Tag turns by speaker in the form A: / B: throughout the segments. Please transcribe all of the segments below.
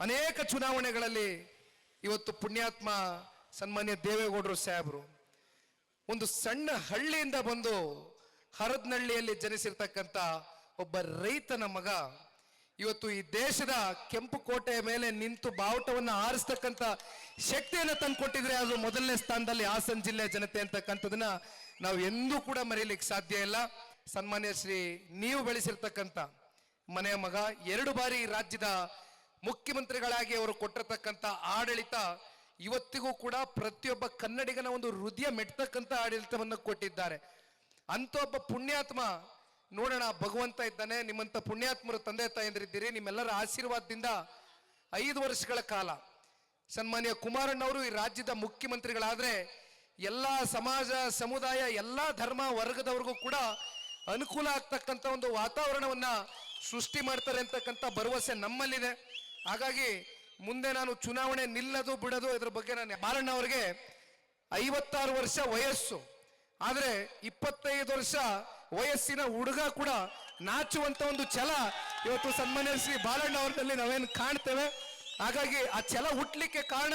A: ಅನೇಕ ಚುನಾವಣೆಗಳಲ್ಲಿ ಇವತ್ತು ಪುಣ್ಯಾತ್ಮ ಸನ್ಮಾನ್ಯ ದೇವೇಗೌಡರು ಸಾಹೇಬರು ಒಂದು ಸಣ್ಣ ಹಳ್ಳಿಯಿಂದ ಬಂದು ಹರದ್ನಳ್ಳಿಯಲ್ಲಿ ಜನಿಸಿರ್ತಕ್ಕಂಥ ಒಬ್ಬ ರೈತನ ಮಗ ಇವತ್ತು ಈ ದೇಶದ ಕೆಂಪು ಕೋಟೆಯ ಮೇಲೆ ನಿಂತು ಬಾವುಟವನ್ನು ಆರಿಸ್ತಕ್ಕಂಥ ಶಕ್ತಿಯನ್ನು ತಂದುಕೊಟ್ಟಿದ್ರೆ ಅದು ಮೊದಲನೇ ಸ್ಥಾನದಲ್ಲಿ ಹಾಸನ ಜಿಲ್ಲೆ ಜನತೆ ಅಂತಕ್ಕಂಥದನ್ನ ನಾವು ಎಂದೂ ಕೂಡ ಮರೀಲಿಕ್ಕೆ ಸಾಧ್ಯ ಇಲ್ಲ. ಸನ್ಮಾನ್ಯ ಶ್ರೀ ನೀವು ಬೆಳೆಸಿರ್ತಕ್ಕಂಥ ಮನೆಯ ಮಗ ಎರಡು ಬಾರಿ ರಾಜ್ಯದ ಮುಖ್ಯಮಂತ್ರಿಗಳಾಗಿ ಅವರು ಕೊಟ್ಟಿರತಕ್ಕಂಥ ಆಡಳಿತ ಇವತ್ತಿಗೂ ಕೂಡ ಪ್ರತಿಯೊಬ್ಬ ಕನ್ನಡಿಗನ ಒಂದು ಹೃದಯ ಮೆಟ್ಟತಕ್ಕಂಥ ಆಡಳಿತವನ್ನು ಕೊಟ್ಟಿದ್ದಾರೆ. ಅಂತ ಒಬ್ಬ ಪುಣ್ಯಾತ್ಮ, ನೋಡೋಣ, ಭಗವಂತ ಇದ್ದಾನೆ ನಿಮ್ಮಂತ ಪುಣ್ಯಾತ್ಮರು ತಂದೆ ತಾಯಂದಿರಿದ್ದೀರಿ, ನಿಮ್ಮೆಲ್ಲರ ಆಶೀರ್ವಾದದಿಂದ ಐದು ವರ್ಷಗಳ ಕಾಲ. ಸನ್ಮಾನ್ಯ ಕುಮಾರಣ್ಣವರು ಈ ರಾಜ್ಯದ ಮುಖ್ಯಮಂತ್ರಿಗಳಾದ್ರೆ ಎಲ್ಲ ಸಮಾಜ, ಸಮುದಾಯ, ಎಲ್ಲ ಧರ್ಮ ವರ್ಗದವ್ರಿಗೂ ಕೂಡ ಅನುಕೂಲ ಆಗ್ತಕ್ಕಂಥ ಒಂದು ವಾತಾವರಣವನ್ನ ಸೃಷ್ಟಿ ಮಾಡ್ತಾರೆ ಅಂತಕ್ಕಂಥ ಭರವಸೆ ನಮ್ಮಲ್ಲಿದೆ. ಹಾಗಾಗಿ ಮುಂದೆ ನಾನು ಚುನಾವಣೆ ನಿಲ್ಲದು ಬಿಡೋದು ಇದ್ರ ಬಗ್ಗೆ ನಾನು ಬಾಲಣ್ಣ ಅವರಿಗೆ ಐವತ್ತಾರು ವರ್ಷ ವಯಸ್ಸು. ಆದ್ರೆ ಇಪ್ಪತ್ತೈದು ವರ್ಷ ವಯಸ್ಸಿನ ಹುಡುಗ ಕೂಡ ನಾಚುವಂತ ಒಂದು ಛಲ ಇವತ್ತು ಸನ್ಮಾನ್ಯ ಶ್ರೀ ಬಾಲಣ್ಣ ಅವರಲ್ಲಿ ನಾವೇನು ಕಾಣ್ತೇವೆ. ಹಾಗಾಗಿ ಆ ಛಲ ಹುಟ್ಟಲಿಕ್ಕೆ ಕಾರಣ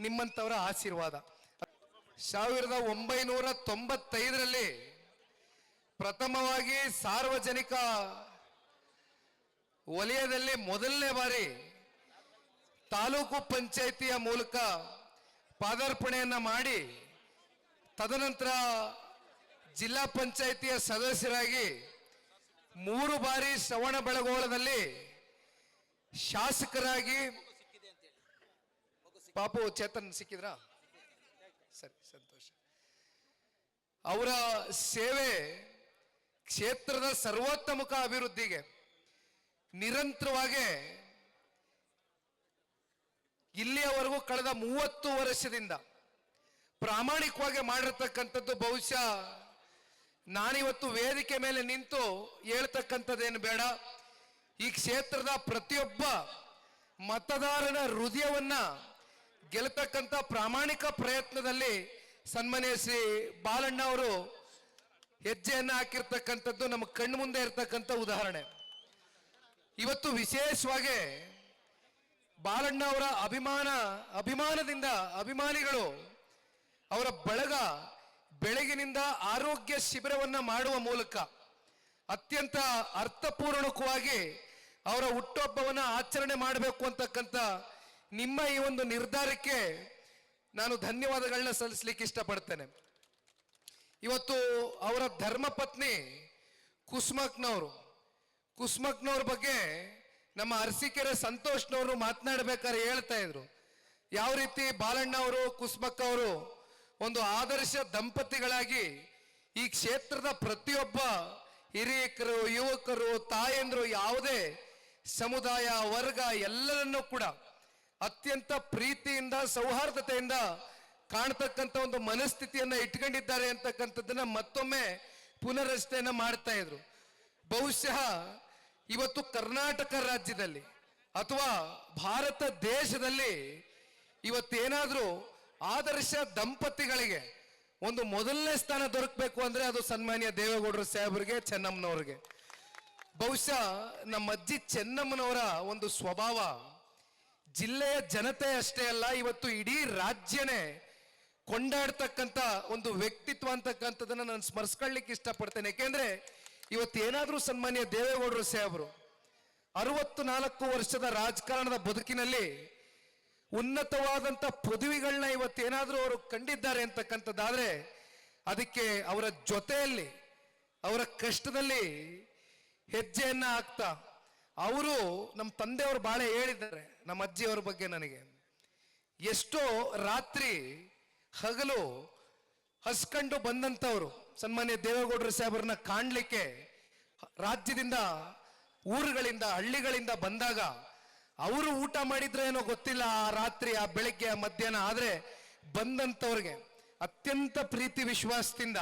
A: ನಿಮ್ಮಂತವರ ಆಶೀರ್ವಾದ. ಸಾವಿರದ ಒಂಬೈನೂರ ತೊಂಬತ್ತೈದರಲ್ಲಿ ಪ್ರಥಮವಾಗಿ ಸಾರ್ವಜನಿಕ ವಲಯದಲ್ಲಿ ಮೊದಲನೇ ಬಾರಿ ತಾಲೂಕು ಪಂಚಾಯಿತಿಯ ಮೂಲಕ ಪಾದಾರ್ಪಣೆಯನ್ನು ಮಾಡಿ ತದನಂತರ ಜಿಲ್ಲಾ ಪಂಚಾಯಿತಿಯ ಸದಸ್ಯರಾಗಿ ಮೂರು ಬಾರಿ ಶ್ರವಣ ಬೆಳಗೋಳದಲ್ಲಿ ಶಾಸಕರಾಗಿ ಪಾಪು ಚೇತನ್ ಸಿಕ್ಕಿದ್ರಾ? ಸರಿ, ಸಂತೋಷ. ಅವರ ಸೇವೆ ಕ್ಷೇತ್ರದ ಸರ್ವೋತ್ತಮಕ ಅಭಿವೃದ್ಧಿಗೆ ನಿರಂತರವಾಗಿ ಇಲ್ಲಿಯವರೆಗೂ ಕಳೆದ ಮೂವತ್ತು ವರ್ಷದಿಂದ ಪ್ರಾಮಾಣಿಕವಾಗಿ ಮಾಡಿರ್ತಕ್ಕಂಥದ್ದು ಬಹುಶಃ ನಾನಿವತ್ತು ವೇದಿಕೆ ಮೇಲೆ ನಿಂತು ಹೇಳ್ತಕ್ಕಂಥದ್ದೇನು ಬೇಡ. ಈ ಕ್ಷೇತ್ರದ ಪ್ರತಿಯೊಬ್ಬ ಮತದಾರನ ಹೃದಯವನ್ನ ಗೆಲ್ತಕ್ಕಂಥ ಪ್ರಾಮಾಣಿಕ ಪ್ರಯತ್ನದಲ್ಲಿ ಸನ್ಮಾನ್ಯ ಶ್ರೀ ಬಾಲಣ್ಣ ಅವರು ಹೆಜ್ಜೆಯನ್ನು ಹಾಕಿರ್ತಕ್ಕಂಥದ್ದು ನಮ್ಮ ಕಣ್ಣು ಮುಂದೆ ಇರತಕ್ಕಂಥ ಉದಾಹರಣೆ. ಇವತ್ತು ವಿಶೇಷವಾಗಿ ಬಾಲಣ್ಣ ಅವರ ಅಭಿಮಾನ, ಅಭಿಮಾನದಿಂದ ಅಭಿಮಾನಿಗಳು ಅವರ ಬಳಗ ಬೆಳಗಿನಿಂದ ಆರೋಗ್ಯ ಶಿಬಿರವನ್ನ ಮಾಡುವ ಮೂಲಕ ಅತ್ಯಂತ ಅರ್ಥಪೂರ್ಣಕವಾಗಿ ಅವರ ಹುಟ್ಟುಹಬ್ಬವನ್ನ ಆಚರಣೆ ಮಾಡಬೇಕು ಅಂತಕ್ಕಂಥ ನಿಮ್ಮ ಈ ಒಂದು ನಿರ್ಧಾರಕ್ಕೆ ನಾನು ಧನ್ಯವಾದಗಳನ್ನ ಸಲ್ಲಿಸ್ಲಿಕ್ಕೆ ಇಷ್ಟಪಡ್ತೇನೆ. ಇವತ್ತು ಅವರ ಧರ್ಮಪತ್ನಿ ಕುಸ್ಮಕ್ನವರು ಕುಸ್ಮಕ್ನವ್ರ ಬಗ್ಗೆ ನಮ್ಮ ಅರಸಿಕೆರೆ ಸಂತೋಷ್ನವರು ಮಾತನಾಡಬೇಕಾದ್ರೆ ಹೇಳ್ತಾ ಇದ್ರು. ಯಾವ ರೀತಿ ಬಾಲಣ್ಣ ಅವರು ಕುಸ್ಮಕ್ಕ ಅವರು ಒಂದು ಆದರ್ಶ ದಂಪತಿಗಳಾಗಿ ಈ ಕ್ಷೇತ್ರದ ಪ್ರತಿಯೊಬ್ಬ ಹಿರಿಯಕರು, ಯುವಕರು, ತಾಯಂದ್ರು ಯಾವುದೇ ಸಮುದಾಯ, ವರ್ಗ ಎಲ್ಲರನ್ನೂ ಕೂಡ ಅತ್ಯಂತ ಪ್ರೀತಿಯಿಂದ, ಸೌಹಾರ್ದತೆಯಿಂದ ಕಾಣ್ತಕ್ಕಂಥ ಒಂದು ಮನಸ್ಥಿತಿಯನ್ನ ಇಟ್ಕೊಂಡಿದ್ದಾರೆ ಅಂತಕ್ಕಂಥದ್ದನ್ನ ಮತ್ತೊಮ್ಮೆ ಪುನರಚನೆಯನ್ನ ಮಾಡ್ತಾ ಇದ್ರು. ಬಹುಶಃ ಇವತ್ತು ಕರ್ನಾಟಕ ರಾಜ್ಯದಲ್ಲಿ ಅಥವಾ ಭಾರತ ದೇಶದಲ್ಲಿ ಇವತ್ತೇನಾದರೂ ಆದರ್ಶ ದಂಪತಿಗಳಿಗೆ ಒಂದು ಮೊದಲನೇ ಸ್ಥಾನ ದೊರಕಬೇಕು ಅಂದ್ರೆ ಅದು ಸನ್ಮಾನ್ಯ ದೇವೇಗೌಡರು ಸಾಹೇಬರಿಗೆ, ಚೆನ್ನಮ್ಮನವ್ರಿಗೆ. ಬಹುಶಃ ನಮ್ಮ ಅಜ್ಜಿ ಚೆನ್ನಮ್ಮನವರ ಒಂದು ಸ್ವಭಾವ ಜಿಲ್ಲೆಯ ಜನತೆ ಅಷ್ಟೇ ಅಲ್ಲ, ಇವತ್ತು ಇಡೀ ರಾಜ್ಯನೇ ಕೊಂಡಾಡ್ತಕ್ಕಂಥ ಒಂದು ವ್ಯಕ್ತಿತ್ವ ಅಂತಕ್ಕಂಥದ್ದನ್ನು ನಾನು ಸ್ಮರಿಸ್ಕೊಳ್ಳಿಕ್ಕೆ ಇಷ್ಟಪಡ್ತೇನೆ. ಯಾಕೆಂದ್ರೆ ಇವತ್ತು ಏನಾದರೂ ಸನ್ಮಾನ್ಯ ದೇವೇಗೌಡರು ಸಾಹೇಬರು ಅರವತ್ತು ನಾಲ್ಕು ವರ್ಷದ ರಾಜಕಾರಣದ ಬದುಕಿನಲ್ಲಿ ಉನ್ನತವಾದಂಥ ಪದವಿಗಳನ್ನ ಇವತ್ತೇನಾದರೂ ಅವರು ಕಂಡಿದ್ದಾರೆ ಅಂತಕ್ಕಂಥದ್ದಾದರೆ, ಅದಕ್ಕೆ ಅವರ ಜೊತೆಯಲ್ಲಿ, ಅವರ ಕಷ್ಟದಲ್ಲಿ ಹೆಜ್ಜೆಯನ್ನ ಹಾಕ್ತಾ, ಅವರು ನಮ್ಮ ತಂದೆಯವರು ಬಾಳೆ ಹೇಳಿದ್ದಾರೆ, ನಮ್ಮ ಅಜ್ಜಿಯವ್ರ ಬಗ್ಗೆ ನನಗೆ. ಎಷ್ಟೋ ರಾತ್ರಿ ಹಗಲು ಹಸ್ಕೊಂಡು ಬಂದಂಥವ್ರು ಸನ್ಮಾನ್ಯ ದೇವೇಗೌಡರು ಸಾಹೇಬರನ್ನ ಕಾಣಲಿಕ್ಕೆ ರಾಜ್ಯದಿಂದ, ಊರುಗಳಿಂದ, ಹಳ್ಳಿಗಳಿಂದ ಬಂದಾಗ ಅವರು ಊಟ ಮಾಡಿದ್ರೆ ಏನೋ ಗೊತ್ತಿಲ್ಲ ಆ ರಾತ್ರಿ, ಆ ಬೆಳಿಗ್ಗೆ ಮಧ್ಯಾಹ್ನ. ಆದರೆ ಬಂದಂಥವ್ರಿಗೆ ಅತ್ಯಂತ ಪ್ರೀತಿ ವಿಶ್ವಾಸದಿಂದ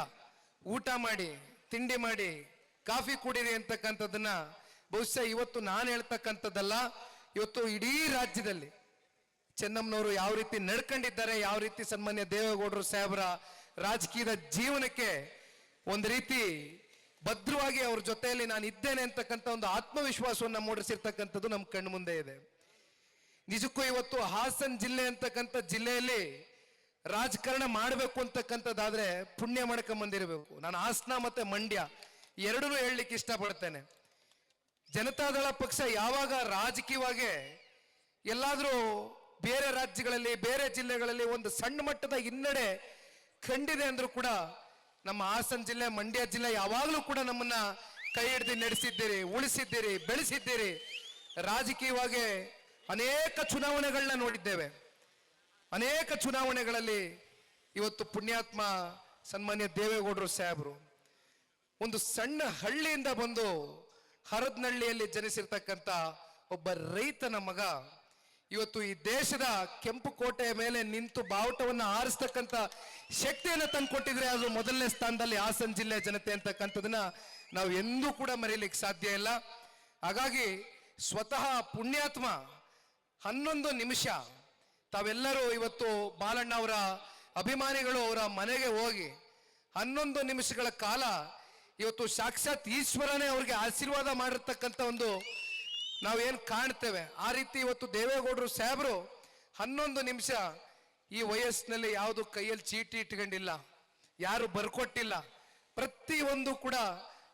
A: ಊಟ ಮಾಡಿ, ತಿಂಡಿ ಮಾಡಿ, ಕಾಫಿ ಕುಡೀರಿ ಅಂತಕ್ಕಂಥದ್ದನ್ನ ಬಹುಶಃ ಇವತ್ತು ನಾನು ಹೇಳ್ತಕ್ಕಂಥದ್ದಲ್ಲ, ಇವತ್ತು ಇಡೀ ರಾಜ್ಯದಲ್ಲಿ ಚೆನ್ನಮ್ಮನವರು ಯಾವ ರೀತಿ ನಡ್ಕೊಂಡಿದ್ದಾರೆ, ಯಾವ ರೀತಿ ಸನ್ಮಾನ್ಯ ದೇವೇಗೌಡರು ಸಾಹೇಬರ ರಾಜಕೀಯದ ಜೀವನಕ್ಕೆ ಒಂದು ರೀತಿ ಭದ್ರವಾಗಿ ಅವ್ರ ಜೊತೆಯಲ್ಲಿ ನಾನು ಇದ್ದೇನೆ ಅಂತಕ್ಕಂಥ ಒಂದು ಆತ್ಮವಿಶ್ವಾಸವನ್ನು ಮೂಡಿಸಿರ್ತಕ್ಕಂಥದ್ದು ನಮ್ಮ ಕಣ್ಣು ಮುಂದೆ ಇದೆ. ನಿಜಕ್ಕೂ ಇವತ್ತು ಹಾಸನ್ ಜಿಲ್ಲೆ ಅಂತಕ್ಕಂಥ ಜಿಲ್ಲೆಯಲ್ಲಿ ರಾಜಕಾರಣ ಮಾಡಬೇಕು ಅಂತಕ್ಕಂಥದ್ದಾದ್ರೆ ಪುಣ್ಯ ಮಾಡ್ಕೊಂಡ್ ಬಂದಿರಬೇಕು ನಾನು ಹಾಸನ ಮತ್ತೆ ಮಂಡ್ಯ ಎರಡೂ ಹೇಳಲಿಕ್ಕೆ ಇಷ್ಟಪಡ್ತೇನೆ. ಜನತಾದಳ ಪಕ್ಷ ಯಾವಾಗ ರಾಜಕೀಯವಾಗಿ ಎಲ್ಲಾದರೂ ಬೇರೆ ರಾಜ್ಯಗಳಲ್ಲಿ, ಬೇರೆ ಜಿಲ್ಲೆಗಳಲ್ಲಿ ಒಂದು ಸಣ್ಣ ಮಟ್ಟದ ಹಿನ್ನಡೆ ಕಂಡಿದೆ ಅಂದ್ರೂ ಕೂಡ ನಮ್ಮ ಹಾಸನ ಜಿಲ್ಲೆ, ಮಂಡ್ಯ ಜಿಲ್ಲೆ ಯಾವಾಗಲೂ ಕೂಡ ನಮ್ಮನ್ನ ಕೈ ಹಿಡಿದು ನಡೆಸಿದ್ದೀರಿ, ಉಳಿಸಿದ್ದೀರಿ, ಬೆಳೆಸಿದ್ದೀರಿ. ರಾಜಕೀಯವಾಗಿ ಅನೇಕ ಚುನಾವಣೆಗಳನ್ನ ನೋಡಿದ್ದೇವೆ. ಅನೇಕ ಚುನಾವಣೆಗಳಲ್ಲಿ ಇವತ್ತು ಪುಣ್ಯಾತ್ಮ ಸನ್ಮಾನ್ಯ ದೇವೇಗೌಡರು ಸಾಹೇಬರು ಒಂದು ಸಣ್ಣ ಹಳ್ಳಿಯಿಂದ ಬಂದು ಹರದ್ನಹಳ್ಳಿಯಲ್ಲಿ ಜನಿಸಿರ್ತಕ್ಕಂಥ ಒಬ್ಬ ರೈತನ ಮಗ ಇವತ್ತು ಈ ದೇಶದ ಕೆಂಪು ಕೋಟೆಯ ಮೇಲೆ ನಿಂತು ಬಾವುಟವನ್ನು ಆರಿಸ್ತಕ್ಕಂಥ ಶಕ್ತಿಯನ್ನು ತಂದುಕೊಟ್ಟಿದ್ರೆ ಅದು ಮೊದಲನೇ ಸ್ಥಾನದಲ್ಲಿ ಹಾಸನ ಜಿಲ್ಲೆ ಜನತೆ ಅಂತಕ್ಕಂಥದನ್ನ ನಾವು ಎಂದೂ ಕೂಡ ಮರೆಯಲಿಕ್ಕೆ ಸಾಧ್ಯ ಇಲ್ಲ. ಹಾಗಾಗಿ ಸ್ವತಃ ಪುಣ್ಯಾತ್ಮ ಹನ್ನೊಂದು ನಿಮಿಷ ತಾವೆಲ್ಲರೂ ಇವತ್ತು ಬಾಲಣ್ಣ ಅವರ ಅಭಿಮಾನಿಗಳು ಅವರ ಮನೆಗೆ ಹೋಗಿ ಹನ್ನೊಂದು ನಿಮಿಷಗಳ ಕಾಲ ಇವತ್ತು ಸಾಕ್ಷಾತ್ ಈಶ್ವರನೇ ಅವ್ರಿಗೆ ಆಶೀರ್ವಾದ ಮಾಡಿರ್ತಕ್ಕಂಥ ಒಂದು ನಾವೇನು ಕಾಣ್ತೇವೆ? ಆ ರೀತಿ ಇವತ್ತು ದೇವೇಗೌಡರು ಸಾಹೇಬರು ಹನ್ನೊಂದು ನಿಮಿಷ ಈ ವಯಸ್ಸಿನಲ್ಲಿ ಯಾವುದು ಕೈಯಲ್ಲಿ ಚೀಟಿ ಇಟ್ಕೊಂಡಿಲ್ಲ, ಯಾರು ಬರ್ಕೊಟ್ಟಿಲ್ಲ, ಪ್ರತಿಯೊಂದು ಕೂಡ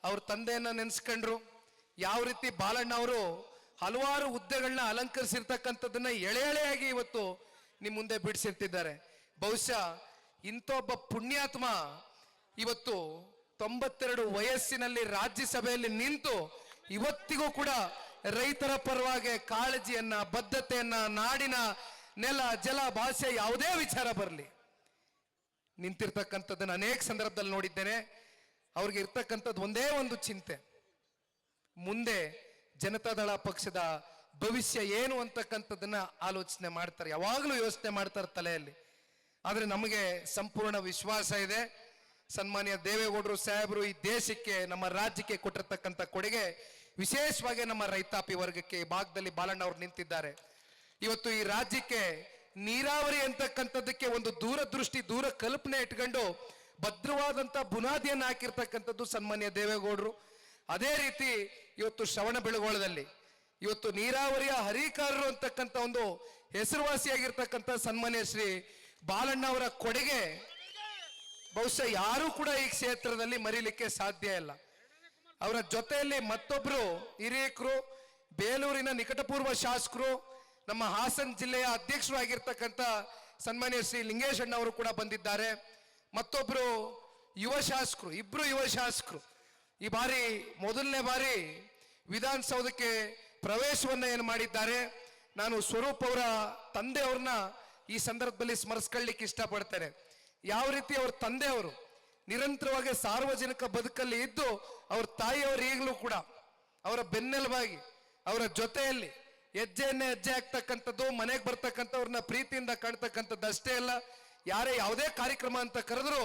A: ಅವ್ರ ತಂದೆಯನ್ನ ನೆನೆಸ್ಕೊಂಡ್ರು. ಯಾವ ರೀತಿ ಬಾಲಣ್ಣ ಅವರು ಹಲವಾರು ಹುದ್ದೆಗಳನ್ನ ಅಲಂಕರಿಸಿರ್ತಕ್ಕಂಥದ್ದನ್ನ ಎಳೆ ಎಳೆಯಾಗಿ ಇವತ್ತು ನಿಮ್ಮ ಮುಂದೆ ಬಿಡಿಸಿರ್ತಿದ್ದಾರೆ. ಬಹುಶಃ ಇಂಥ ಒಬ್ಬ ಪುಣ್ಯಾತ್ಮ ಇವತ್ತು ತೊಂಬತ್ತೆರಡು ವಯಸ್ಸಿನಲ್ಲಿ ರಾಜ್ಯಸಭೆಯಲ್ಲಿ ನಿಂತು ಇವತ್ತಿಗೂ ಕೂಡ ರೈತರ ಪರವಾಗಿ ಕಾಳಜಿಯನ್ನ, ಬದ್ಧತೆಯನ್ನ, ನಾಡಿನ ನೆಲ, ಜಲ, ಭಾಷೆ ಯಾವುದೇ ವಿಚಾರ ಬರಲಿ. ನಿಂತಿರ್ತಕ್ಕಂಥದ್ದನ್ನ ಅನೇಕ ಸಂದರ್ಭದಲ್ಲಿ ನೋಡಿದ್ದೇನೆ. ಅವ್ರಿಗೆ ಇರ್ತಕ್ಕಂಥದ್ದು ಒಂದೇ ಒಂದು ಚಿಂತೆ. ಮುಂದೆ ಜನತಾದಳ ಪಕ್ಷದ ಭವಿಷ್ಯ ಏನು ಅಂತಕ್ಕಂಥದ್ದನ್ನ ಆಲೋಚನೆ ಮಾಡ್ತಾರೆ. ಯಾವಾಗಲೂ ಯೋಚನೆ ಮಾಡ್ತಾರೆ ತಲೆಯಲ್ಲಿ. ಆದ್ರೆ ನಮಗೆ ಸಂಪೂರ್ಣ ವಿಶ್ವಾಸ ಇದೆ. ಸನ್ಮಾನ್ಯ ದೇವೇಗೌಡರು ಸಾಹೇಬರು ಈ ದೇಶಕ್ಕೆ, ನಮ್ಮ ರಾಜ್ಯಕ್ಕೆ ಕೊಟ್ಟಿರ್ತಕ್ಕಂಥ ಕೊಡುಗೆ ವಿಶೇಷವಾಗಿ ನಮ್ಮ ರೈತಾಪಿ ವರ್ಗಕ್ಕೆ ಈ ಭಾಗದಲ್ಲಿ ಬಾಲಣ್ಣ ಅವರು ನಿಂತಿದ್ದಾರೆ. ಇವತ್ತು ಈ ರಾಜ್ಯಕ್ಕೆ ನೀರಾವರಿ ಅಂತಕ್ಕಂಥದ್ದಕ್ಕೆ ಒಂದು ದೂರದೃಷ್ಟಿ, ದೂರ ಕಲ್ಪನೆ ಇಟ್ಕೊಂಡು ಭದ್ರವಾದಂತ ಬುನಾದಿಯನ್ನು ಹಾಕಿರ್ತಕ್ಕಂಥದ್ದು ಸನ್ಮಾನ್ಯ ದೇವೇಗೌಡರು. ಅದೇ ರೀತಿ ಇವತ್ತು ಶ್ರವಣ ಬೆಳಗೊಳದಲ್ಲಿ ಇವತ್ತು ನೀರಾವರಿಯ ಹರಿಕಾರರು ಅಂತಕ್ಕಂಥ ಒಂದು ಹೆಸರುವಾಸಿಯಾಗಿರ್ತಕ್ಕಂಥ ಸನ್ಮಾನ್ಯ ಶ್ರೀ ಬಾಲಣ್ಣ ಅವರ ಕೊಡುಗೆ ಬಹುಶಃ ಯಾರೂ ಕೂಡ ಈ ಕ್ಷೇತ್ರದಲ್ಲಿ ಮರೀಲಿಕ್ಕೆ ಸಾಧ್ಯ ಇಲ್ಲ. ಅವರ ಜೊತೆಯಲ್ಲಿ ಮತ್ತೊಬ್ರು ಹಿರಿಯಕರು, ಬೇಲೂರಿನ ನಿಕಟಪೂರ್ವ ಶಾಸಕರು, ನಮ್ಮ ಹಾಸನ ಜಿಲ್ಲೆಯ ಅಧ್ಯಕ್ಷರು ಆಗಿರ್ತಕ್ಕಂಥ ಸನ್ಮಾನ್ಯ ಶ್ರೀ ಲಿಂಗೇಶ್ ಅಣ್ಣ ಅವರು ಕೂಡ ಬಂದಿದ್ದಾರೆ. ಮತ್ತೊಬ್ರು ಯುವ ಶಾಸಕರು, ಇಬ್ರು ಯುವ ಶಾಸಕರು. ಈ ಬಾರಿ, ಮೊದಲನೇ ಬಾರಿ ವಿಧಾನಸೌಧಕ್ಕೆ ಪ್ರವೇಶವನ್ನ ಏನು ಮಾಡಿದ್ದಾರೆ. ನಾನು ಸ್ವರೂಪ್ ಅವರ ತಂದೆಯವ್ರನ್ನ ಈ ಸಂದರ್ಭದಲ್ಲಿ ಸ್ಮರಿಸ್ಕೊಳ್ಳಿಕ್ಕೆ ಇಷ್ಟಪಡ್ತೇನೆ. ಯಾವ ರೀತಿ ಅವ್ರ ತಂದೆಯವರು ನಿರಂತರವಾಗಿ ಸಾರ್ವಜನಿಕ ಬದುಕಲ್ಲಿ ಇದ್ದು ಅವ್ರ ತಾಯಿಯವರು ಈಗಲೂ ಕೂಡ ಅವರ ಬೆನ್ನೆಲುಬಾಗಿ, ಅವರ ಜೊತೆಯಲ್ಲಿ ಹೆಜ್ಜೆಯನ್ನೇ ಹೆಜ್ಜೆ ಆಗ್ತಕ್ಕಂಥದ್ದು ಮನೆಗೆ ಬರ್ತಕ್ಕಂಥವ್ರನ್ನ ಪ್ರೀತಿಯಿಂದ ಕಾಣ್ತಕ್ಕಂಥದ್ದು ಅಷ್ಟೇ ಅಲ್ಲ, ಯಾರೇ ಯಾವುದೇ ಕಾರ್ಯಕ್ರಮ ಅಂತ ಕರೆದ್ರು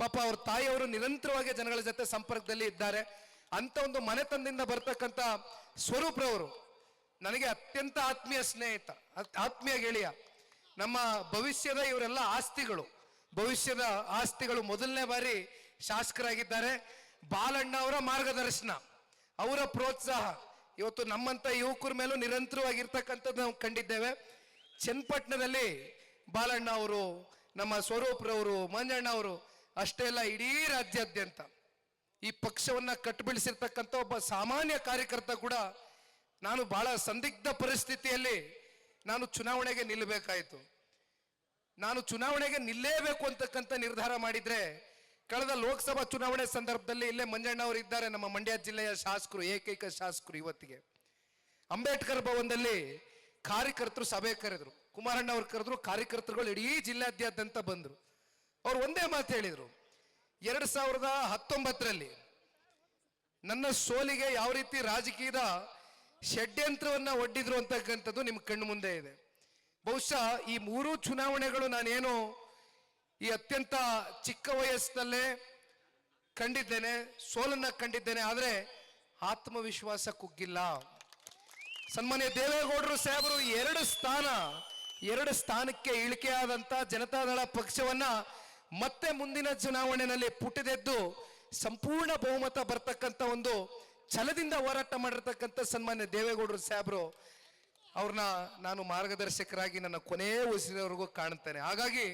A: ಪಾಪ ಅವ್ರ ತಾಯಿಯವರು ನಿರಂತರವಾಗಿ ಜನಗಳ ಜೊತೆ ಸಂಪರ್ಕದಲ್ಲಿ ಇದ್ದಾರೆ. ಅಂತ ಒಂದು ಮನೆತನದಿಂದ ಬರ್ತಕ್ಕಂಥ ಸ್ವರೂಪ್ರವರು ನನಗೆ ಅತ್ಯಂತ ಆತ್ಮೀಯ ಸ್ನೇಹಿತ, ಆತ್ಮೀಯ ಗೆಳೆಯ, ನಮ್ಮ ಭವಿಷ್ಯದ ಇವರೆಲ್ಲ ಆಸ್ತಿಗಳು. ಭವಿಷ್ಯದ ಆಸ್ತಿಗಳು ಮೊದಲನೇ ಬಾರಿ ಶಾಸಕರಾಗಿದ್ದಾರೆ. ಬಾಲಣ್ಣ ಅವರ ಮಾರ್ಗದರ್ಶನ, ಅವರ ಪ್ರೋತ್ಸಾಹ. ಇವತ್ತು ನಮ್ಮಂತ ಯುವಕರ ಮೇಲೂ ನಿರಂತರವಾಗಿರ್ತಕ್ಕಂಥದ್ದು ನಾವು ಕಂಡಿದ್ದೇವೆ. ಚನ್ನಪಟ್ಟಣದಲ್ಲಿ ಬಾಲಣ್ಣ ಅವರು, ನಮ್ಮ ಸ್ವರೂಪ್ರವರು ಮಂಜಣ್ಣ ಅವರು, ಅಷ್ಟೇ ಅಲ್ಲ, ಇಡೀ ರಾಜ್ಯಾದ್ಯಂತ ಈ ಪಕ್ಷವನ್ನ ಕಟ್ಟುಬಿಡಿಸಿರ್ತಕ್ಕಂಥ ಒಬ್ಬ ಸಾಮಾನ್ಯ ಕಾರ್ಯಕರ್ತ ಕೂಡ ನಾನು ಬಹಳ ಸಂದಿಗ್ಧ ಪರಿಸ್ಥಿತಿಯಲ್ಲಿ ನಾನು ಚುನಾವಣೆಗೆ ನಿಲ್ಲಬೇಕಾಯಿತು. ನಾನು ಚುನಾವಣೆಗೆ ನಿಲ್ಲೇಬೇಕು ಅಂತಕ್ಕಂಥ ನಿರ್ಧಾರ ಮಾಡಿದ್ರೆ ಕಳೆದ ಲೋಕಸಭಾ ಚುನಾವಣೆ ಸಂದರ್ಭದಲ್ಲಿ ಇಲ್ಲೇ ಮಂಜಣ್ಣ ಅವರು ಇದ್ದಾರೆ, ನಮ್ಮ ಮಂಡ್ಯ ಜಿಲ್ಲೆಯ ಶಾಸಕರು, ಏಕೈಕ ಶಾಸಕರು ಇವತ್ತಿಗೆ. ಅಂಬೇಡ್ಕರ್ ಭವನದಲ್ಲಿ ಕಾರ್ಯಕರ್ತರು ಸಭೆ ಕರೆದ್ರು. ಕುಮಾರಣ್ಣ ಅವ್ರು ಕರೆದ್ರು, ಕಾರ್ಯಕರ್ತರುಗಳು ಇಡೀ ಜಿಲ್ಲಾದ್ಯಂತ ಬಂದರು. ಅವ್ರು ಒಂದೇ ಮಾತು ಹೇಳಿದ್ರು. ಎರಡು ಸಾವಿರದ ಹತ್ತೊಂಬತ್ತರಲ್ಲಿ ನನ್ನ ಸೋಲಿಗೆ ಯಾವ ರೀತಿ ರಾಜಕೀಯದ ಷಡ್ಯಂತ್ರವನ್ನ ಒಡ್ಡಿದ್ರು ಅಂತಕ್ಕಂಥದ್ದು ನಿಮ್ಮ ಕಣ್ಣು ಮುಂದೆ ಇದೆ. ಬಹುಶಃ ಈ ಮೂರು ಚುನಾವಣೆಗಳು ನಾನೇನು ಈ ಅತ್ಯಂತ ಚಿಕ್ಕ ವಯಸ್ಸಿನಲ್ಲೇ ಕಂಡಿದ್ದೇನೆ, ಸೋಲನ್ನ ಕಂಡಿದ್ದೇನೆ, ಆದರೆ ಆತ್ಮವಿಶ್ವಾಸ ಕುಗ್ಗಿಲ್ಲ. ಸನ್ಮಾನ್ಯ ದೇವೇಗೌಡರು ಸಾಹೇಬರು, ಎರಡು ಸ್ಥಾನ, ಎರಡು ಸ್ಥಾನಕ್ಕೆ ಇಳಿಕೆಯಾದಂಥ ಜನತಾದಳ ಪಕ್ಷವನ್ನ ಮತ್ತೆ ಮುಂದಿನ ಚುನಾವಣೆಯಲ್ಲಿ ಪುಟಿದೆದ್ದು ಸಂಪೂರ್ಣ ಬಹುಮತ ಬರ್ತಕ್ಕಂಥ ಒಂದು ಛಲದಿಂದ ಹೋರಾಟ ಮಾಡಿರ್ತಕ್ಕಂಥ ಸನ್ಮಾನ್ಯ ದೇವೇಗೌಡರು ಸಾಹೇಬರು. ಅವ್ರನ್ನ ನಾನು ಮಾರ್ಗದರ್ಶಕರಾಗಿ ನನ್ನ ಕೊನೆಯ ಉಸಿರವರೆಗೂ ಕಾಣ್ತೇನೆ ಹಾಗಾಗಿ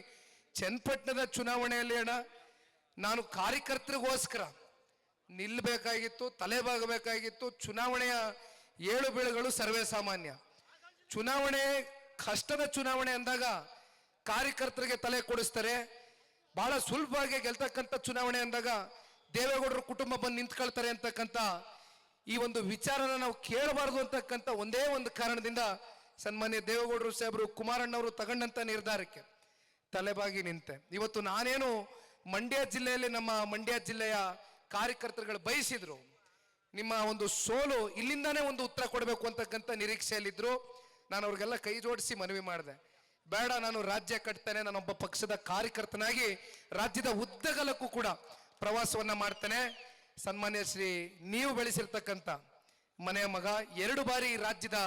A: ಚನ್ನಪಟ್ಟಣದ ಚುನಾವಣೆಯಲ್ಲಿ ಅಣ್ಣ, ನಾನು ಕಾರ್ಯಕರ್ತರಿಗೋಸ್ಕರ ನಿಲ್ಲಬೇಕಾಗಿತ್ತು ತಲೆಬಾಗಬೇಕಾಗಿತ್ತು, ಚುನಾವಣೆಯ ಏಳು ಬೀಳುಗಳು ಸರ್ವೇ ಸಾಮಾನ್ಯ ಚುನಾವಣೆ ಕಷ್ಟದ ಚುನಾವಣೆ ಅಂದಾಗ ಕಾರ್ಯಕರ್ತರಿಗೆ ತಲೆ ಕೊಡಿಸ್ತಾರೆ. ಬಹಳ ಸುಲಭವಾಗಿ ಗೆಲ್ತಕ್ಕಂಥ ಚುನಾವಣೆ ಅಂದಾಗ ದೇವೇಗೌಡರ ಕುಟುಂಬ ಬಂದು ನಿಂತ್ಕೊಳ್ತಾರೆ ಅಂತಕ್ಕಂಥ ಈ ಒಂದು ವಿಚಾರನ ನಾವು ಕೇಳಬಾರ್ದು ಅಂತಕ್ಕಂಥ ಒಂದೇ ಒಂದು ಕಾರಣದಿಂದ ಸನ್ಮಾನ್ಯ ದೇವೇಗೌಡರು ಸಾಹೇಬರು ಕುಮಾರಣ್ಣವರು ತಗೊಂಡಂತ ನಿರ್ಧಾರಕ್ಕೆ ತಲೆಬಾಗಿ ನಿಂತೆ. ಇವತ್ತು ನಾನೇನು ಮಂಡ್ಯ ಜಿಲ್ಲೆಯಲ್ಲಿ ನಮ್ಮ ಮಂಡ್ಯ ಜಿಲ್ಲೆಯ ಕಾರ್ಯಕರ್ತರುಗಳು ಬಯಸಿದ್ರು, ನಿಮ್ಮ ಒಂದು ಸೋಲು ಇಲ್ಲಿಂದಾನೇ ಒಂದು ಉತ್ತರ ಕೊಡಬೇಕು ಅಂತಕ್ಕಂಥ ನಿರೀಕ್ಷೆಯಲ್ಲಿದ್ರು. ನಾನು ಅವ್ರಿಗೆಲ್ಲ ಕೈ ಜೋಡಿಸಿ ಮನವಿ ಮಾಡಿದೆ. ಬೇಡ, ನಾನು ರಾಜ್ಯ ಕಟ್ತೇನೆ ನಾನೊಬ್ಬ ಪಕ್ಷದ ಕಾರ್ಯಕರ್ತನಾಗಿ ರಾಜ್ಯದ ಉದ್ದಗಲಕ್ಕೂ ಕೂಡ ಪ್ರವಾಸವನ್ನ ಮಾಡ್ತೇನೆ. ಸನ್ಮಾನ್ಯ ಶ್ರೀ ನೀವು ಬೆಳೆಸಿರ್ತಕ್ಕಂಥ ಮನೆಯ ಮಗ, ಎರಡು ಬಾರಿ ರಾಜ್ಯದ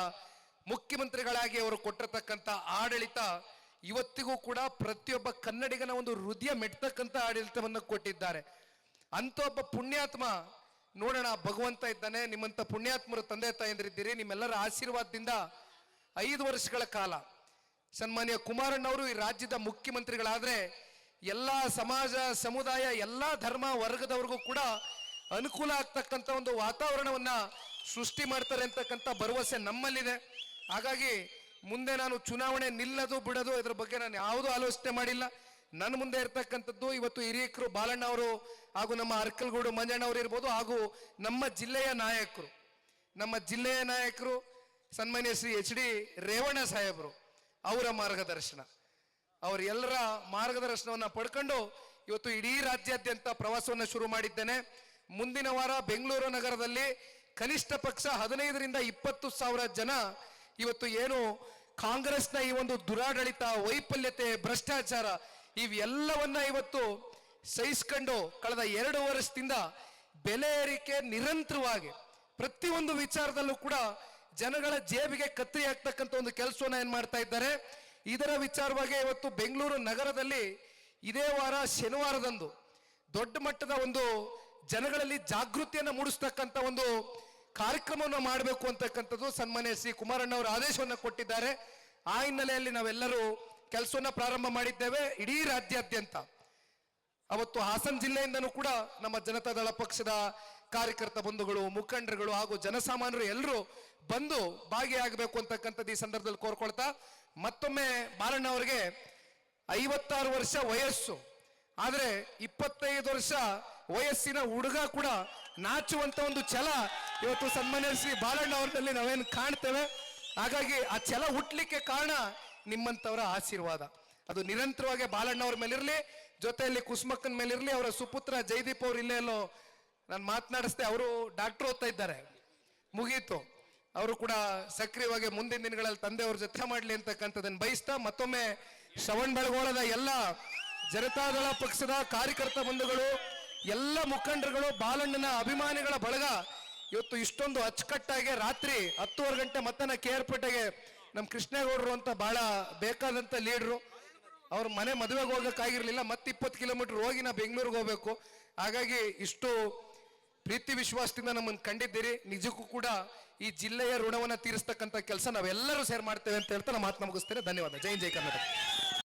A: ಮುಖ್ಯಮಂತ್ರಿಗಳಾಗಿ ಅವರು ಕೊಟ್ಟಿರ್ತಕ್ಕಂಥ ಆಡಳಿತ ಇವತ್ತಿಗೂ ಕೂಡ ಪ್ರತಿಯೊಬ್ಬ ಕನ್ನಡಿಗನ ಒಂದು ಹೃದಯ ಮೆಟ್ತಕ್ಕಂಥ ಆಡಳಿತವನ್ನು ಕೊಟ್ಟಿದ್ದಾರೆ. ಅಂತ ಒಬ್ಬ ಪುಣ್ಯಾತ್ಮ, ನೋಡೋಣ, ಭಗವಂತ ಇದ್ದಾನೆ ನಿಮ್ಮಂತ ಪುಣ್ಯಾತ್ಮರು ತಂದೆ ತಾಯಂದಿರಿದ್ದೀರಿ, ನಿಮ್ಮೆಲ್ಲರ ಆಶೀರ್ವಾದದಿಂದ ಐದು ವರ್ಷಗಳ ಕಾಲ ಸನ್ಮಾನ್ಯ ಕುಮಾರಣ್ಣವರು ಈ ರಾಜ್ಯದ ಮುಖ್ಯಮಂತ್ರಿಗಳಾದ್ರೆ, ಎಲ್ಲಾ ಸಮಾಜ, ಸಮುದಾಯ, ಎಲ್ಲಾ ಧರ್ಮ ವರ್ಗದವ್ರಿಗೂ ಕೂಡ ಅನುಕೂಲ ಆಗ್ತಕ್ಕಂಥ ಒಂದು ವಾತಾವರಣವನ್ನ ಸೃಷ್ಟಿ ಮಾಡ್ತಾರೆ ಅಂತಕ್ಕಂಥ ಭರವಸೆ ನಮ್ಮಲ್ಲಿದೆ. ಹಾಗಾಗಿ ಮುಂದೆ ನಾನು ಚುನಾವಣೆ ನಿಲ್ಲದು ಬಿಡೋದು ಇದ್ರ ಬಗ್ಗೆ ನಾನು ಯಾವುದೂ ಆಲೋಚನೆ ಮಾಡಿಲ್ಲ. ನನ್ನ ಮುಂದೆ ಇರ್ತಕ್ಕಂಥದ್ದು ಇವತ್ತು ಹಿರಿಯಕರು ಬಾಲಣ್ಣ ಅವರು ಹಾಗೂ ನಮ್ಮ ಅರ್ಕಲ್ಗೂಡು ಮಂಜಣ್ಣ ಅವರು ಇರ್ಬೋದು ಹಾಗೂ ನಮ್ಮ ಜಿಲ್ಲೆಯ ನಾಯಕರು. ನಮ್ಮ ಜಿಲ್ಲೆಯ ನಾಯಕರು ಸನ್ಮಾನ್ಯ ಶ್ರೀ ಎಚ್ ಡಿ ರೇವಣ್ಣ ಸಾಹೇಬರು ಅವರ ಮಾರ್ಗದರ್ಶನ. ಅವರೆಲ್ಲರ ಮಾರ್ಗದರ್ಶನವನ್ನ ಪಡ್ಕೊಂಡು ಇವತ್ತು ಇಡೀ ರಾಜ್ಯಾದ್ಯಂತ ಪ್ರವಾಸವನ್ನು ಶುರು ಮಾಡಿದ್ದೇನೆ. ಮುಂದಿನ ವಾರ ಬೆಂಗಳೂರು ನಗರದಲ್ಲಿ ಕನಿಷ್ಠ ಪಕ್ಷ ಹದಿನೈದರಿಂದ ಇಪ್ಪತ್ತು ಸಾವಿರ ಜನ. ಇವತ್ತು ಏನು ಕಾಂಗ್ರೆಸ್ನ ಈ ಒಂದು ದುರಾಡಳಿತ, ವೈಫಲ್ಯತೆ, ಭ್ರಷ್ಟಾಚಾರ ಇವೆಲ್ಲವನ್ನ ಇವತ್ತು ಸಹಿಸ್ಕೊಂಡು ಕಳೆದ ಎರಡು ವರ್ಷದಿಂದ ಬೆಲೆ ಏರಿಕೆ ನಿರಂತರವಾಗಿ ಪ್ರತಿಯೊಂದು ವಿಚಾರದಲ್ಲೂ ಕೂಡ ಜನಗಳ ಜೇಬಿಗೆ ಕತ್ತರಿ ಹಾಕ್ತಕ್ಕಂಥ ಒಂದು ಕೆಲಸವನ್ನ ಏನ್ ಮಾಡ್ತಾ ಇದ್ದಾರೆ. ಇದರ ವಿಚಾರವಾಗಿ ಇವತ್ತು ಬೆಂಗಳೂರು ನಗರದಲ್ಲಿ ಇದೇ ವಾರ ಶನಿವಾರದಂದು ದೊಡ್ಡ ಮಟ್ಟದ ಒಂದು ಜನಗಳಲ್ಲಿ ಜಾಗೃತಿಯನ್ನು ಮೂಡಿಸ್ತಕ್ಕಂಥ ಒಂದು ಕಾರ್ಯಕ್ರಮವನ್ನು ಮಾಡಬೇಕು ಅಂತಕ್ಕಂಥದ್ದು ಸನ್ಮಾನ್ಯ ಸಿ ಕುಮಾರಣ್ಣ ಅವರು ಆದೇಶವನ್ನು ಕೊಟ್ಟಿದ್ದಾರೆ. ಆ ಹಿನ್ನೆಲೆಯಲ್ಲಿ ನಾವೆಲ್ಲರೂ ಕೆಲಸವನ್ನು ಪ್ರಾರಂಭ ಮಾಡಿದ್ದೇವೆ ಇಡೀ ರಾಜ್ಯಾದ್ಯಂತ. ಅವತ್ತು ಹಾಸನ ಜಿಲ್ಲೆಯಿಂದನೂ ಕೂಡ ನಮ್ಮ ಜನತಾ ದಳ ಪಕ್ಷದ ಕಾರ್ಯಕರ್ತ ಬಂಧುಗಳು, ಮುಖಂಡರುಗಳು ಹಾಗೂ ಜನಸಾಮಾನ್ಯರು ಎಲ್ಲರೂ ಬಂದು ಭಾಗಿಯಾಗಬೇಕು ಅಂತಕ್ಕಂಥದ್ದು ಈ ಸಂದರ್ಭದಲ್ಲಿ ಕೋರ್ಕೊಳ್ತಾ ಮತ್ತೊಮ್ಮೆ ಬಾಲಣ್ಣ ಅವರಿಗೆ ಐವತ್ತಾರು ವರ್ಷ ವಯಸ್ಸು. ಆದ್ರೆ ಇಪ್ಪತ್ತೈದು ವರ್ಷ ವಯಸ್ಸಿನ ಹುಡುಗ ಕೂಡ ನಾಚುವಂತ ಒಂದು ಛಲ ಇವತ್ತು ಸನ್ಮಾನ್ಯ ಶ್ರೀ ಬಾಲಣ್ಣ ಅವರಲ್ಲಿ ನಾವೇನು ಕಾಣ್ತೇವೆ. ಹಾಗಾಗಿ ಆ ಛಲ ಹುಟ್ಲಿಕ್ಕೆ ಕಾರಣ ನಿಮ್ಮಂತವರ ಆಶೀರ್ವಾದ. ಅದು ನಿರಂತರವಾಗಿ ಬಾಲಣ್ಣ ಅವ್ರ ಮೇಲಿರ್ಲಿ, ಜೊತೆಯಲ್ಲಿ ಕುಸುಮಕ್ಕನ ಮೇಲಿರ್ಲಿ, ಅವರ ಸುಪುತ್ರ ಜೈದೀಪ್ ಅವ್ರು ಇಲ್ಲೇ ಎಲ್ಲೋ ನಾನು ಮಾತನಾಡಿಸ್ದೆ, ಅವರು ಡಾಕ್ಟರ್ ಓದ್ತಾ ಇದ್ದಾರೆ. ಮುಗೀತು. ಅವರು ಕೂಡ ಸಕ್ರಿಯವಾಗಿ ಮುಂದಿನ ದಿನಗಳಲ್ಲಿ ತಂದೆಯವ್ರ ಜೊತೆ ಮಾಡಲಿ ಅಂತಕ್ಕಂಥದ್ದನ್ನು ಬಯಸ್ತಾ, ಮತ್ತೊಮ್ಮೆ ಶ್ರವಣ್ ಬೆಳಗೋಳದ ಎಲ್ಲ ಜನತಾದಳ ಪಕ್ಷದ ಕಾರ್ಯಕರ್ತ ಬಂಧುಗಳು ಎಲ್ಲ ಮುಖಂಡರುಗಳು ಬಾಲಣ್ಣನ ಅಭಿಮಾನಿಗಳ ಬಳಗ ಇವತ್ತು ಇಷ್ಟೊಂದು ಅಚ್ಚುಕಟ್ಟಾಗಿ ರಾತ್ರಿ ಹತ್ತುವರೆ ಗಂಟೆ ಮತ್ತೆ ಕೆ ಆರ್ ಪೇಟೆಗೆ ನಮ್ಮ ಕೃಷ್ಣೇಗೌಡರು ಅಂತ ಬಹಳ ಬೇಕಾದಂತ ಲೀಡ್ರು. ಅವ್ರ ಮನೆ ಮದುವೆಗೆ ಹೋಗಕ್ಕಾಗಿರ್ಲಿಲ್ಲ, ಮತ್ತೆ ಇಪ್ಪತ್ತು ಕಿಲೋಮೀಟರ್ ಹೋಗಿ ನಾ ಬೆಂಗಳೂರಿಗೆ ಹೋಗ್ಬೇಕು. ಹಾಗಾಗಿ ಇಷ್ಟು ಪ್ರೀತಿ ವಿಶ್ವಾಸದಿಂದ ನಮ್ಮನ್ನು ಕಂಡಿದ್ದೀರಿ. ನಿಜಕ್ಕೂ ಕೂಡ ಈ ಜಿಲ್ಲೆಯ ಋಣವನ್ನು ತೀರಿಸ್ತಕ್ಕಂಥ ಕೆಲಸ ನಾವೆಲ್ಲರೂ ಸೇರ್ ಮಾಡ್ತೇವೆ ಅಂತ ಹೇಳ್ತಾ ನಮ್ಮ ಮಾತು ಮುಗಿಸ್ತೇನೆ. ಧನ್ಯವಾದ. ಜೈ ಜೈ ಕರ್ನಾಟಕ.